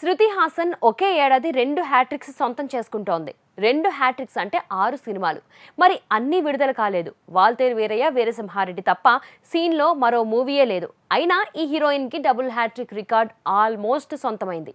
శృతి హాసన్ ఒకే ఏడాది రెండు హ్యాట్రిక్స్ సొంతం చేసుకుంటోంది. రెండు హ్యాట్రిక్స్ అంటే ఆరు సినిమాలు. మరి అన్నీ విడుదల కాలేదు. వాల్తేరు వీరయ్య వీరసింహారెడ్డి తప్ప సీన్లో మరో మూవీయే లేదు. అయినా ఈ హీరోయిన్కి డబుల్ హ్యాట్రిక్ రికార్డ్ ఆల్మోస్ట్ సొంతమైంది.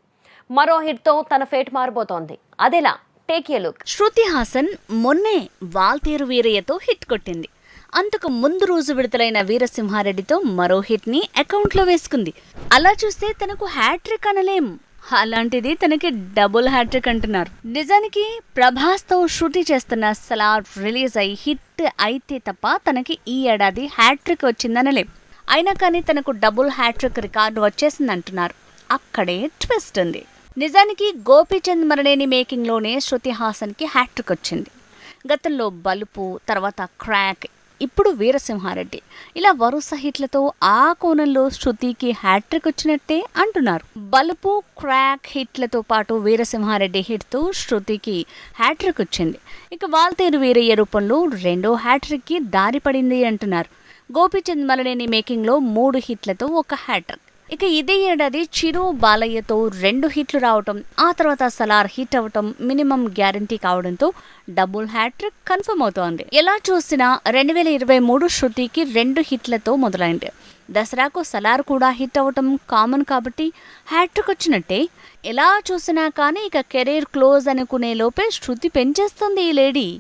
మరో హిట్తో తన ఫేట్ మారిపోతోంది అదెలా? Take a look. Shruti Haasan మొన్నే వాల్తేరు వీరయ్యతో హిట్ కొట్టింది. అంతకు ముందు రోజు విడుదలైన వీరసింహారెడ్డితో మరో హిట్ని అకౌంట్లో వేసుకుంది. అలా చూస్తే తనకు హ్యాట్రిక్ అనలేం. అలాంటిది తనకి డబుల్ హ్యాట్రిక్ అంటున్నారు. నిజానికి ప్రభాస్తో శృతి చేస్తున్న సలార్ రిలీజ్ అయ్యి హిట్ అయితే తప్ప తనకి ఈ ఏడాది హ్యాట్రిక్ వచ్చిందనలేం. అయినా కానీ తనకు డబుల్ హ్యాట్రిక్ రికార్డు వచ్చేసిందంటున్నారు. అక్కడే ట్విస్ట్ ఉంది. నిజానికి గోపీచంద్ మరణేని మేకింగ్లోనే శృతి హాసన్కి హ్యాట్రిక్ వచ్చింది. గతంలో బలుపు తర్వాత క్రాక్ ఇప్పుడు వీరసింహారెడ్డి. ఇలా వరుస హిట్లతో ఆ కోణంలో శృతికి హ్యాట్రిక్ వచ్చినట్టే అంటున్నారు. బలుపు క్రాక్ హిట్లతో పాటు వీరసింహారెడ్డి హిట్తో శృతికి హ్యాట్రిక్ వచ్చింది. ఇక వాల్తేరు వీరయ్య రూపంలో రెండో హ్యాట్రిక్కి దారి పడింది అంటున్నారు. గోపీచంద్ మలనేని మేకింగ్లో మూడు హిట్లతో ఒక హ్యాట్రిక్. ఇక ఇదే ఏడాది చిరు బాలయ్యతో రెండు హిట్లు రావటం ఆ తర్వాత సలార్ హిట్ అవటం మినిమం గ్యారంటీ కావడంతో డబుల్ హ్యాట్రిక్ కన్ఫర్మ్ అవుతోంది. ఎలా చూసినా రెండు వేల ఇరవై మూడు శృతికి రెండు హిట్లతో మొదలైంది. దసరాకు సలార్ కూడా హిట్ అవటం కామన్ కాబట్టి హ్యాట్రిక్ వచ్చినట్టే. ఎలా చూసినా కానీ ఇక కెరీర్ క్లోజ్ అనుకునే లోపే శృతి పెంచేస్తుంది ఈ లేడీ.